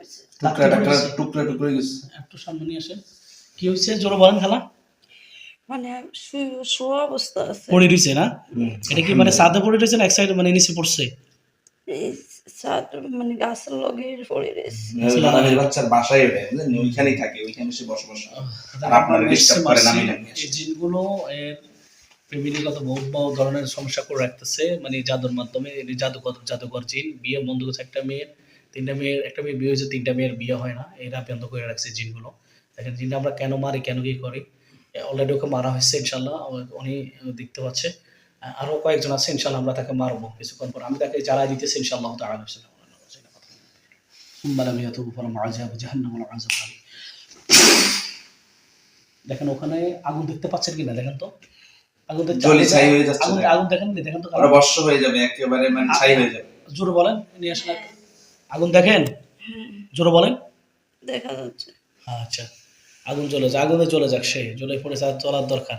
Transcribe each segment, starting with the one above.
টুকরা টুকরা টুকরা টুকরা গেছে। একটু সামনে নিয়ে আসেন। কি হয়েছে? জোরে বলেন খালা। মানে শুয়ে- অবস্থা আছে। পড়ে রয়েছে না? এটা কি মানে সাদে পড়ে রয়েছে না এক সাইড মানে নিচে পড়ছে? এই মানে গাছের লগে পড়ে রয়েছে। বাংলাদেশ বাচ্চার বাসায় ওঠে ওইখানেই থাকে ওইখানে সে বসবাস আর আপনারা ডিস্টার্ব করেন আমি না এই জিনগুলো এর ফ্যামিলিগত বহুত ধরনের সমস্যা করে রাখতেছে। মানে জাদুর মাধ্যমে এই জাদুকর জাদুকর জিন বিয়ে বন্ধ করছে একটা মেয়ের। তিনটা মেয়ের একটা মেয়ে বিয়ে হয়েছে তিনটা মেয়ের বিয়ে হয় না। এরা বন্ধ করে রাখছে জিনগুলো। দেখেন জিনটা আমরা কেন মারি কেন কি করি? অলরেডি ওকে মারা হয়েছে ইনশাল্লাহ উনি দেখতে পাচ্ছে। আরও কয়েকজন আছে ইনশাল্লাহ আমরা তাকে মারবো কিছুক্ষণ পর। আমি তাকে জ্বালা দিতেছি ইনশাল্লাহ দেখেন ওখানে আগুন দেখতে পাচ্ছেন কিনা? দেখেন তো। আগুন দেখেন আগুন দেখেন। দেখেন তো। বর্ষ হয়ে যাবে একেবারে মানে বলেন নিয়ে আসলে আগুন দেখেন? জোরে বলেন। দেখা যাচ্ছে। আচ্ছা আগুন জ্বলে যাক আগুনে চলে যাক সে জ্বলে পড়ে আর চলার দরকার।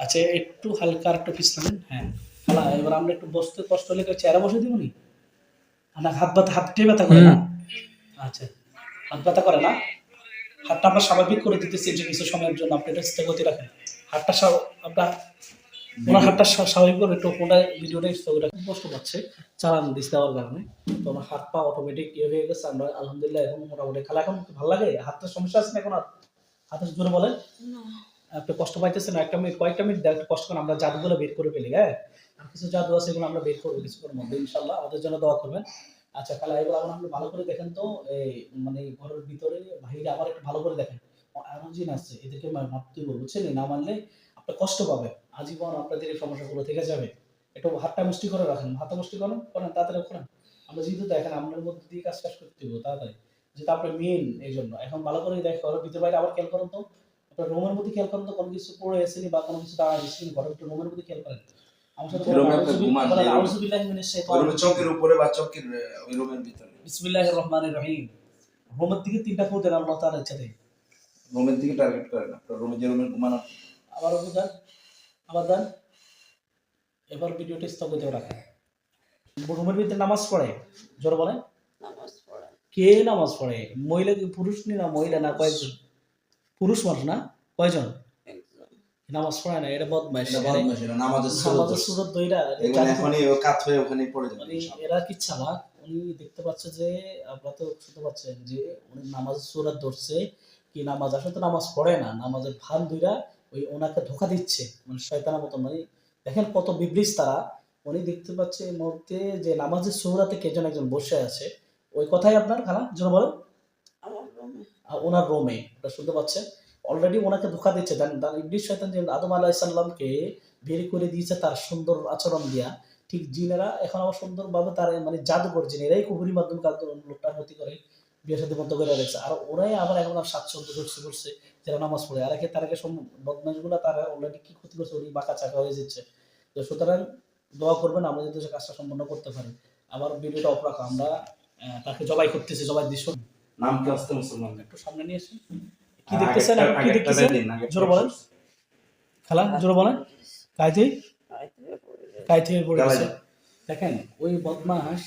আচ্ছা একটু হালকা একটু পিছলামেন হ্যাঁ। খালা এবার আমরা একটু বসতে কষ্ট হলে চেয়ারে বসে দিব নি? না হাত ব্যথা হাতটাই ব্যথা করে না? আচ্ছা হাত ব্যথা করে না? হাতটা আমরা স্বাভাবিক করে দিতেছি যে কিছু সময়ের জন্য আপনি এটা স্থগতি রাখেন। হাতটা আপনার ওনার হাতটা স্বাভাবিক করে একটু ফোনটা ভিডিওটা কষ্ট পাচ্ছে চালান দিস দেওয়ার কারণে। তো আমার হাত পা অটোমেটিক ইয়ে হয়ে গেছে আমরা আলহামদুলিল্লাহ এখন মোটামুটি খেলা এখন ভালো লাগে? হাতের সমস্যা আছে না এখন জোরে বলেন। আপনি কষ্ট পাইতেছেন একটা মিনিট কয়েকটা মিনিট দেখ, কষ্ট আমরা জাদুগুলো বের করে ফেলি হ্যাঁ? আর কিছু জাদু আছে এগুলো আমরা বের করব কিছুক্ষণের মধ্যে ইনশাল্লাহ আমাদের জন্য দোয়া করবেন। আচ্ছা খালা এগুলো এখন আপনি ভালো করে দেখেন তো এই মানে ঘরের ভিতরে বাহিরে আবার একটু ভালো করে দেখেন। এমন জিন আছে এদেরকে মা- মাপতে বলব বুঝছেন? না মানলে আপনি কষ্ট পাবেন আজীবন আপনাদের এই সমস্যাগুলো থেকে যাবে। একটু হাতটা মুষ্টি করে রাখেন হাতটা মুষ্টি করেন করেন তাড়াতাড়ি করেন। আমরা যেহেতু দেখেন আপনার মধ্যে দিয়ে কাজ কাজ করতে হবে তাড়াতাড়ি। যেটা আপনার মেন এই জন্য। এখন ভালো করে দেখ ঘরের ভিতরে বাইরে আবার খেয়াল করেন তো। আপনার রুমের মধ্যে খেয়াল করেন তো কোনো কিছু পড়ে এসেনি বা কোনো কিছু দাঁড়া এসেনি ঘরের একটু রুমের মধ্যে খেয়াল করেন। ওই রুমের ভিতরে। বিসমিল্লাহির রহমানির রহিম। রুমের দিকে তিনটা ফুট দেন আল্লাহ তাআলার ইচ্ছাতে। রুমের দিকে টার্গেট করেন আপনার রুমে যে রুমের ঘুমানো আবার আবার এবার ভিডিওটা স্থগিত রাখেন। রুমের ভিতরে নামাজ পড়ে? জোরে পড়া। কে নামাজ পড়ে? মহিলা কি পুরুষ নি না মহিলা না কয়েকজন পুরুষ মানুষ না? কয়জন? নামাজ পড়ে না এটা বদমাইশ। নামাজের সুরত। দইরা কাত হয়ে ওখানেই পড়ে যাবে মানে এরা কি চালাক উনি দেখতে পাচ্ছে যে আপনারা তো শুনতে পাচ্ছেন যে উনি নামাজ সুরাত ধরছে কি নামাজ আসলে তো নামাজ পড়ে না নামাজের ভান দুইরা ওই ওনাকে ধোকা দিচ্ছে মানে শয়তানের মতো মানে দেখেন কত বিবৃস তারা। উনি দেখতে পাচ্ছে এই মুহূর্তে যে নামাজের সুরাতে কে যেন একজন বসে আছে। ওই কথাই আপনার খালা যেন বলেন। ওনার রোমে। ওটা শুনতে পাচ্ছেন? অলরেডি ওনাকে ধোকা দিচ্ছে। দেন তার ইবলিশ শয়তান যে আদম আলাহিসাল্লামকে বের করে দিয়েছে তার সুন্দর আচরণ দিয়া ঠিক জিনেরা এখন আবার সুন্দরভাবে তার মানে জাদুকর জিন এরাই কুহুরির মাধ্যমে কাজ লোকটার ক্ষতি করে। বিয়ে সাথে বন্ধ করে রেখেছে। আর ওরাই আবার এখন আর স্বাচ্ছন্দ্য করছে করছে যারা নামাজ পড়ে। আর একে তার আগে বদমাশগুলো তারা অলরেডি কি ক্ষতি করছে উনি বাঁকা চাকা হয়ে যাচ্ছে। তো সুতরাং দোয়া করবেন আমরা যাতে সে কাজটা সম্পন্ন করতে পারি। আবার ভিডিওটা অফ রাখা আমরা তাকে জবাই করতেছি জবাই দৃশ্য নাম কি আসতে মুসলমান? একটু সামনে নিয়ে আসেন। কি দেখতেছেন? কি দেখতেছেন? জোরে বলেন। খালা জোরে বলেন। কাইতে। কাইতে পড়ে গেছে। দেখেন ওই বদমাস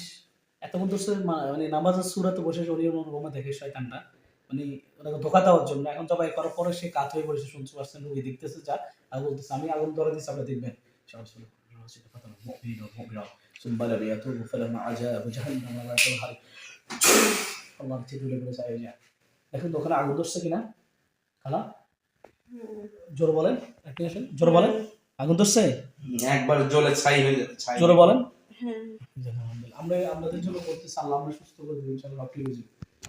এত বন্ধু মানে নামাজের সুরাতে বসে শরীর দেখে শয়তানটা মানে ওনাকে ধোকা দেওয়ার জন্য। এখন জবাই করার পরে সে কাত হয়ে পড়েছে শুনতে পারছেন রুগী দেখতেছে যা আর বলতেছে আমি আগুন ধরে দিচ্ছি আপনি দেখবেন। দোকানে আগুন ধরছে কিনা? খালা? জোর বলেন জোর আগুন ধরছে? একবার জলে ছাই হয়ে জোরে বলেন। হ্যাঁ। আমরা আপনাদের জন্য করতেছি, আল্লাহ আমরা সুস্থ করে দেবো, ইনশাআল্লাহ, আপনি বুঝি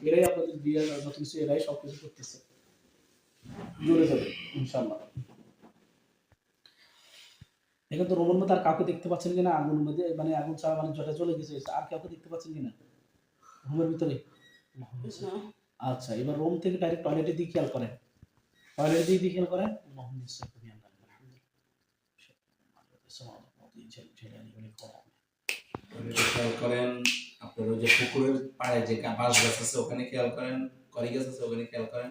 এরাই আপনাদের বিয়ে যত কিছু, এরাই সব কিছু করতেছে। জোরে যাবে ইনশাআল্লাহ। এখন তো রোমন মধ্যে আর কাউকে দেখতে পাচ্ছেন কিনা? আগুন মধ্যে মানে আগুন ছাড়া মানে জটা চলে গেছে আর কাউকে দেখতে পাচ্ছেন কিনা? রুমের ভিতরে? আচ্ছা এবার রোম থেকে ডাইরেক্ট টয়লেটে দিয়ে খেয়াল করেন। টয়লেটে দিয়ে খেয়াল করেন। আলহামদুলিল্লাহ ভিডিও খেয়াল করেন আপনার যে পুকুরের পাড়ে যে বাঁশ গাছ আছে ওখানে খেয়াল করেন? করি গাছ আছে ওখানে খেয়াল করেন?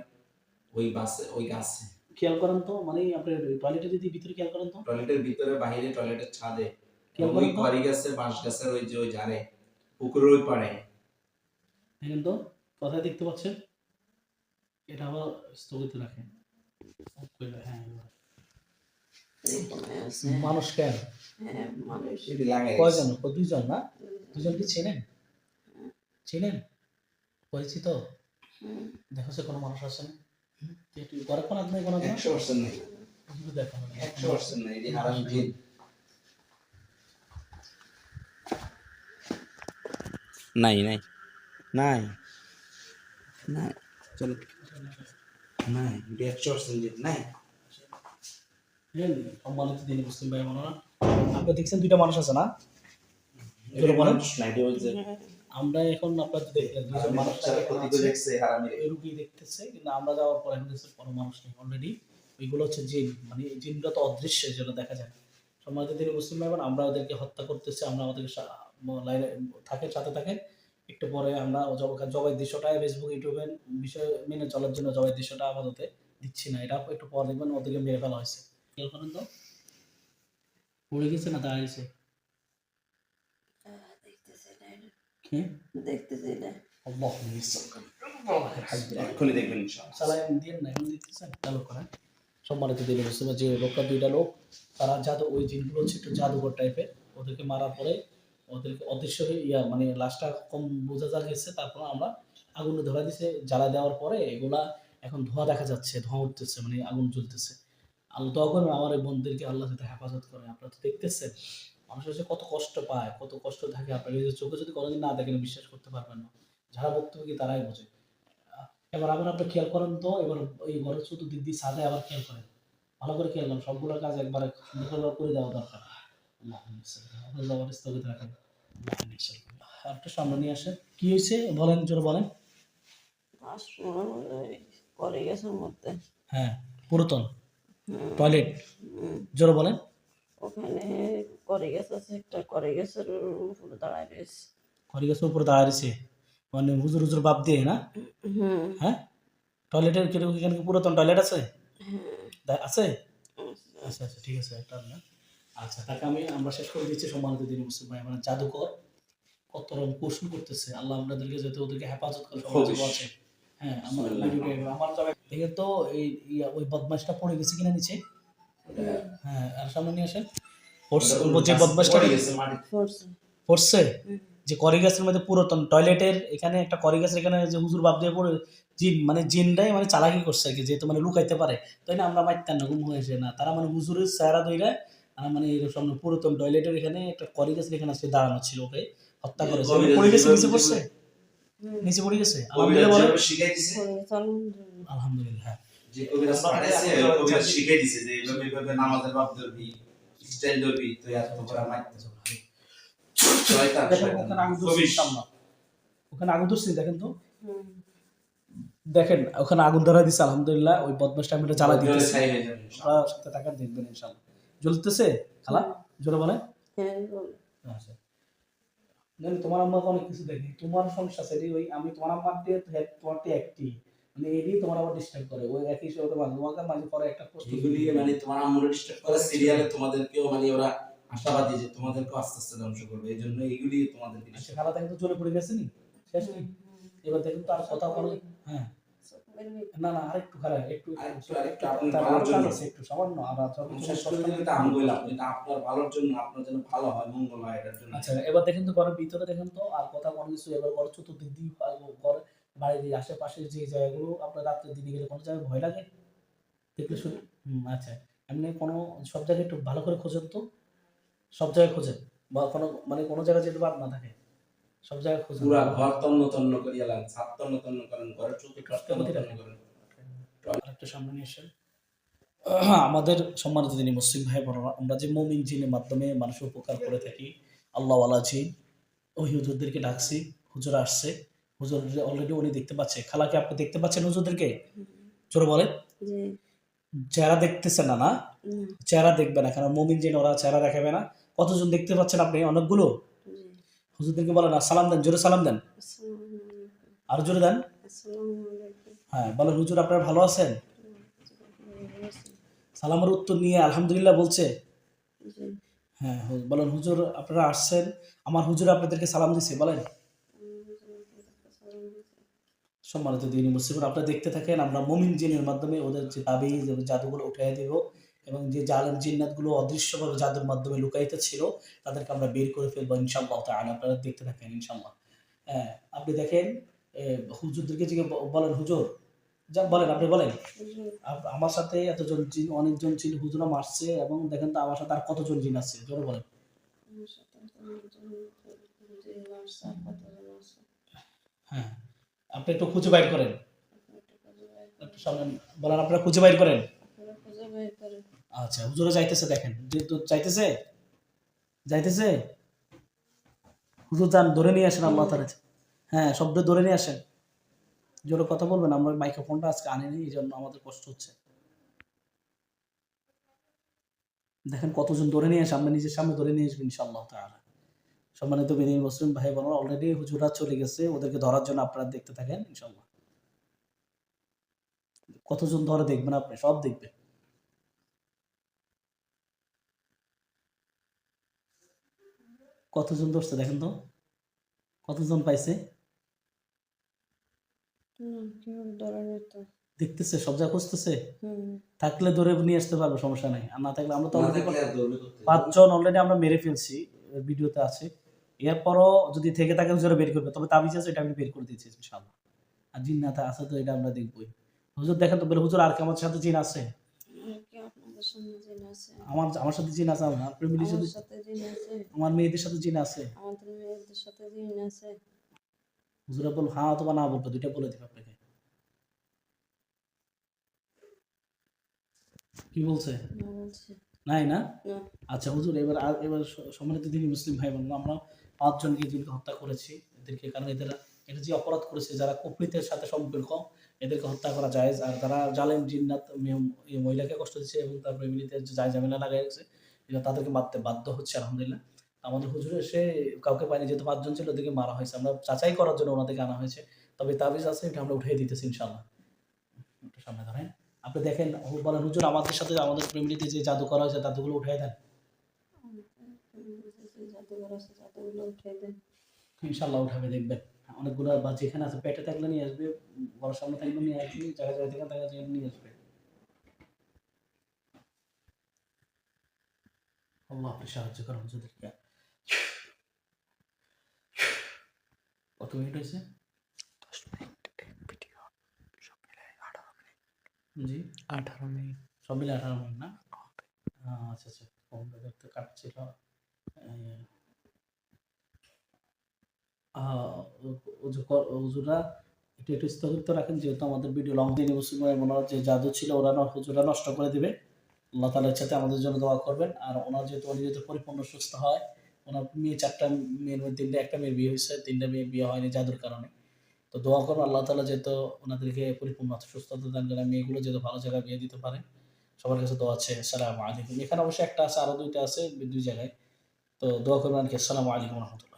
ওই বাসে ওই গাছে। খেয়াল করেন তো? মানে আপনার টয়লেটের যদি ভিতরে খেয়াল করেন তো? টয়লেটের ভিতরে বাইরে টয়লেটের ছাদে। ওই করি গাছে বাঁশ গাছের ওই যে ওই জারে পুকুরের ওই পাড়ে। দেখেন তো? কথায় দেখতে পাচ্ছেন? এটা আবার স্থগিত রাখেন। হ্যাঁ মানুষ কেন? হ্যাঁ কয়জন? দুইজন না? দুজন কি চেনেন? চেনেন? পরিচিত? দেখো সে কোনো মানুষ আছে না? কোন আদমি কোনো একশো পার্সেন্ট নাই। দেখো একশো পার্সেন্ট নাই হারাম জিন। নাই নাই। নাই? নাই। চলো। নাই একশো পার্সেন্ট জিন নাই? সম্মানিত দিনী মুসলিম ভাই বোনেরা আপনি দেখছেন দুইটা মানুষ আছে না? এগুলো বলেন মানুষ? নাই এটি হচ্ছে আমরা এখন আপনার দেখলেন মানুষ যারা ক্ষতি করে দেখছে হারামিরে এই রুগী দেখতেছে কিন্তু আমরা যাওয়ার পর কোনো মানুষ নেই অলরেডি ওইগুলো হচ্ছে জিন মানে এই তো অদৃশ্য যেটা দেখা যায়। সম্মানিত দিনী মুসলিম ভাই আমরা ওদেরকে হত্যা করতেছি আমরা আমাদের লাইনে থাকে সাথে থাকে একটু পরে আমরা জবাই দৃশ্যটা ফেসবুক ইউটিউবে বিষয় মেনে চলার জন্য জবাই দৃশ্যটা আপাতত দিচ্ছি না। এটা একটু পর দেখবেন ওদেরকে মেরে ফেলা হয়েছে। খেয়াল করেন তো? পড়ে গেছে না দাঁড়িয়েছে দেখতেছি না। এটা। কি? দেখতেছি না। আল্লাহ এক্ষুনি দেখবেন ইনশাআল্লাহ। দিয়ে না এখন দিতেছেন? চালু করেন। সম্মানিত দিনে মুসলিম যে লোকটা দুইটা লোক তারা জাদু ওই জিনগুলো হচ্ছে একটু জাদুঘর টাইপের। ওদেরকে মারার পরে ওদেরকে অদৃশ্য ইয়া মানে লাশটা কম বোঝা যা গেছে তারপর আমরা আগুনে ধরা দিছে। জ্বালা দেওয়ার পরে এগুলা এখন ধোঁয়া দেখা যাচ্ছে ধোঁয়া উঠতেছে মানে আগুন জ্বলতেছে। আল্লাহ দোয়া করবেন আমার এই বোনদেরকে আল্লাহ যাতে হেফাজত করে আপনারা তো দেখতেছেন মানুষ হচ্ছে কত কষ্ট পায় কত কষ্ট থাকে। আপনার চোখে যদি কোনোদিন না দেখেন বিশ্বাস করতে পারবেন না। যারা বক্তব্য কি তারাই বোঝে। এবার আবার আপনি খেয়াল করেন তো এবার ওই ঘরের চতুর্দিক দিয়ে সাদে আবার খেয়াল করেন। ভালো করে খেয়াল করেন সবগুলো কাজ একবারে করে দেওয়া দরকার। আল্লাহুম্মা সাল্লি আলা যাওয়ার স্থগিত রাখেন। সামনে নিয়ে আসেন। কি হয়েছে? বলেন জোরে বলেন। পরে গেছে মধ্যে। হ্যাঁ পুরাতন। টয়লেট? জোরে বলেন। ওখানে করে গেছে একটা করে গেছে উপরে দাঁড়ায় রয়েছে। ঘরে গেছে উপরে দাঁড়িয়ে রয়েছে। মানে হুজুর হুজুর বাপ দিয়ে না? হ্যাঁ? টয়লেটের কীরকম এখানে কি পুরাতন টয়লেট আছে? হ্যাঁ। আছে? আচ্ছা আচ্ছা ঠিক আছে একটা না আচ্ছা তাকে আমি আমরা শেষ করে দিচ্ছি সম্মানিত দিন মুসলিম ভাই। মানে জাদুকর কত রকম কৌশল করতেছে। আল্লাহ আপনাদেরকে যাতে ওদেরকে হেফাজত করে হ্যাঁ আমার আমার তবে তো এই ওই বদমাসটা পড়ে গেছে কিনা নিচে। হ্যাঁ আর সামনে নিয়ে আসেন। যে বদমাসটা পড়ছে যে করিগাছের মধ্যে পুরাতন টয়লেটের এখানে একটা করিগাছের এখানে যে হুজুর বাপ দিয়ে পড়ে জিন মানে জিনটাই মানে চালাকি করছে আর কি যেহেতু মানে লুকাইতে পারে। তাই না আমরা মাইতাম না ঘুম হয়েছে না। তারা মানে হুজুরের চেহারা দইরা আর মানে এরকম সামনে পুরাতন টয়লেটের এখানে একটা করিগাছের এখানে সে দাঁড়ানো ছিল ওকে হত্যা করেছে। পড়ে গেছে নিচে পড়ছে? নিচে পড়ে গেছে? আলহামদুলিল্লাহ শিখাই দিছে, আলহামদুলিল্লাহ। হ্যাঁ যে কবিরাজ পাঠাইছে, কবিরাজ শিখাই দিছে যে এইভাবে এইভাবে নামাজের বাপ ধরবি, স্টাইল ধরবি, তো এত করে মারতে হবে। শয়তান, দেখেন শয়তান। ওখানে আগুন দেখেন তো। দেখেন ওখানে আগুন ধরা দিছে আলহামদুলিল্লাহ। ওই বদমাসটা আমি এটা জ্বালা জলে দিতেছি। হয়ে যাবে। আপনারা সাথে টাকা দেখবেন ইনশাল্লাহ জ্বলতেছে? খালা? জোরে বলে আচ্ছা। জানি তোমার আম্মা অনেক কিছু দেখি। তোমার সমস্যা সেটি ওই আমি তোমার আম্মার দিয়ে তোমারটি একটি। মানে এটি তোমার আবার ডিস্টার্ব করে। ওই একই সাথে তোমার তোমাকে মাঝে পরে একটা প্রশ্ন এগুলি মানে তোমার আম্মুর ডিস্টার্ব করে সিরিয়ালে তোমাদেরকেও মানে ওরা আশাবাদী যে তোমাদেরকেও আস্তে আস্তে ধ্বংস করবে। এই জন্য এগুলি তোমাদেরকে আচ্ছা খালা তাকে তো চলে পড়ে গেছে নি? শেষ নেই এবার দেখুন তার কথা বলে। হ্যাঁ। না না আরেকটু খারাপ একটু আরেকটু- আরেকটু আপনি তার ভালোর জন্য। একটু সামান্য আর যত করে। শেষ করে দিলে আমি বললাম এটা আপনার ভালোর জন্য আপনার জন্য ভালো হয় মঙ্গল হয় এটার জন্য। আচ্ছা এবার দেখেন তো ঘরের ভিতরে দেখেন তো আর কথা কোনো কিছু এবার ঘর চতুর্দিক দিয়ে ঘর বাড়ির আশেপাশে যে জায়গাগুলো আপনার রাত্রে দিনে গেলে কোনো জায়গায় ভয় লাগে? দেখলে শুনে আচ্ছা এমনি কোনো সব জায়গায় একটু ভালো করে খোঁজেন তো। সব জায়গায় খোঁজেন বা কোনো মানে কোনো জায়গায় যেতে বাদ না থাকে সব জায়গায় খোঁজেন পুরা ঘর তন্ন তন্ন করিয়া লাগ ছাদ তন্ন তন্ন করেন ঘরের তন্ন তন্ন করেন। আরেকটু সামনে নিয়ে আসেন। আমাদের সম্মানিত যিনি মুসলিম ভাই বোনেরা আমরা যে মমিন জিনের মাধ্যমে মানুষের উপকার করে থাকি আল্লাহওয়ালা জিন ওই হুজুরদেরকে ডাকছি হুজুর আসছে। হুজুর অলরেডি উনি দেখতে পাচ্ছে। খালাকে আপনি দেখতে পাচ্ছেন হুজুরদেরকে? জোরে বলেন। চেহারা দেখতেছে না না? চেহারা দেখবে না কারণ মমিন জিন ওরা চেহারা দেখাবে না? কতজন দেখতে পাচ্ছেন আপনি? অনেকগুলো? হুজুরদেরকে বলেন সালাম দেন জোরে সালাম দেন। আর জোরে দেন। হ্যাঁ বলেন হুজুর আপনারা ভালো আছেন? সালামের উত্তর নিয়ে আলহামদুলিল্লাহ বলছে। হ্যাঁ বলেন হুজুর আপনারা আসছেন আমার হুজুর আপনাদেরকে সালাম দিছে বলেন। সম্মানিত দিন মুসলিম আপনারা দেখতে থাকেন আমরা মমিন জিনের মাধ্যমে ওদের যে দাবি জাদুগুলো উঠাই দেব। এবং যে জালেম জিন্নাতগুলো অদৃশ্যভাবে জাদুর মাধ্যমে লুকায়িত ছিল তাদেরকে আমরা বের করে ফেলব ইনশাল্লাহ তাআলা। আপনারা দেখতে থাকেন ইনশাল্লাহ হ্যাঁ আপনি দেখেন হুজুরদেরকে ব- বলেন হুজুর যা বলেন আপনি বলেন। আমার সাথে এতজন জিন অনেকজন জিন হুজুরা মারছে এবং দেখেন তো আমার সাথে আর কতজন জিন আছে? জোরে বলেন? হ্যাঁ আপনি একটু খুঁজে বাইর করেন। সামনে বলেন আপনারা খুঁজে বাইর করেন। আচ্ছা হুজুরে যাইতেছে দেখেন। যাইতেছে যাইতেছে, হুজুর যান, ধরে নিয়ে আসেন আল্লাহ তালা হ্যাঁ শব্দ ধরে নিয়ে আসেন। জোরে কথা বলবেন, আমরা মাইক্রোফোনটা আজকে আনিনি, এই জন্য আমাদের কষ্ট হচ্ছে। দেখেন কতজন ধরে নিয়ে আসে আমরা নিজের সামনে ধরে নিয়ে আসবেন ইনশাআল্লাহ তাআলা। সম্মানিত বেদিন মুসলিম ভাই বোনেরা অলরেডি হুজুরা চলে গেছে, ওদেরকে ধরার জন্য আপনারা দেখতে থাকেন ইনশাআল্লাহ। কতজন ধরে দেখবেন আপনি? সব দেখবেন। কতজন ধরছে দেখেন তো? কতজন পাইছে? না? দেখতেছে সব জায়গা খুঁজতেছে? থাকলে ধরে নিয়ে আসতে পারব সমস্যা নাই। আর না থাকলে আমরা তো না। পাঁচজন অলরেডি আমরা মেরে ফেলছি ভিডিওতে আছে। এরপরও যদি থেকে থাকে হুজুরা বের করবে। তবে তাবিজ আছে এটা আমি বের করে দিচ্ছি ইনশাআল্লাহ। আর জিন্নাতে আছে তো এটা আমরা দেখবই। হুজুর দেখেন তো বলে হুজুর আর কি আমার সাথে জিন আছে? সামনে জিন আছে? আমার আমার সাথে জিন আছে আমার ফ্যামিলির সাথে সাথে জিন আছে? আমার মেয়েদের সাথে জিন আছে আমাদের মেয়েদের সাথে জিন আছে? হুজুরা বল হ্যাঁ অথবা না বলব দুইটা বলে দিবে আপনাকে কি বলছে নাই না। আচ্ছা হুজুর এবার এবার সম্মানিত দিনী মুসলিম ভাই বোন আমরা পাঁচজনকে যিনিকে হত্যা করেছি এদেরকে কারণ এদের এটা যে অপরাধ করেছে যারা কুফরিতের সাথে সম্পর্ক এদেরকে হত্যা করা যায় আর যারা জালেম জিন্নাত মহিলাকে কষ্ট দিচ্ছে এবং তার ফ্যামিলিতে যে যায় ঝামেলা লাগাই গেছে এটা তাদেরকে মারতে বাধ্য হচ্ছে আলহামদুলিল্লাহ। আমাদের হুজুরে এসে কাউকে পায়নি যেহেতু পাঁচজন ছিল ওদেরকে মারা হয়েছে। আমরা যাচাই করার জন্য ওনাদেরকে আনা হয়েছে। তবে তাবিজ আছে এটা আমরা উঠিয়ে দিতেছি ইনশাল্লাহ সামনে ধরেন। আপনি দেখেন বলেন হুজুর আমাদের সাথে আমাদের ফ্যামিলিতে যে জাদু করা হয়েছে জাদুগুলো জাদুগুলো উঠিয়ে দেন। ইনশাল্লাহ উঠাবে দেখবেন। অনেকগুলো বা যেখানে আছে পেটে থাকলে নিয়ে আসবে বড় সামনে থাকলে নিয়ে আসবে জায়গা জায়গা থেকে জায়গা নিয়ে আসবে। আল্লাহ আপনি সাহায্য করুন হুজুরদেরকে কত মিনিট হয়েছে? জি। আঠারো মিনিট। সব মিলে আঠারো মিনিট না? আচ্ছা আচ্ছা। ফোনটা দেখতে কাটছিল। উজুরা একটু একটু স্থগিত রাখেন, যেহেতু আমাদের ভিডিও লং দিনে মুসলিমের ওনার যে জাদু ছিল, ওরা হুজুরা নষ্ট করে দিবে। আল্লাহ তালার সাথে আমাদের জন্য দোয়া করবেন। আর ওনার যেহেতু উনি যেহেতু পরিপূর্ণ সুস্থ হয়, ওনার মেয়ে চারটা মেয়ের তিনটে, একটা মেয়ের বিয়ে হয়েছে, তিনটা মেয়ের বিয়ে হয়নি জাদুর কারণে। তো দোয়া করব আল্লাহ তালা যেহেতু ওনাদেরকে পরিপূর্ণ সুস্থতা দান করে মেয়েগুলো যেহেতু ভালো জায়গায় বিয়ে দিতে পারে, সবার কাছে দোয়া আছে, আসসালামু আলাইকুম। এখানে অবশ্যই একটা আছে, আরও দুইটা আছে, দুই জায়গায়। তো দোয়া করবেন আর কি, আসসালামু আলাইকুম রহমতুল্লাহ।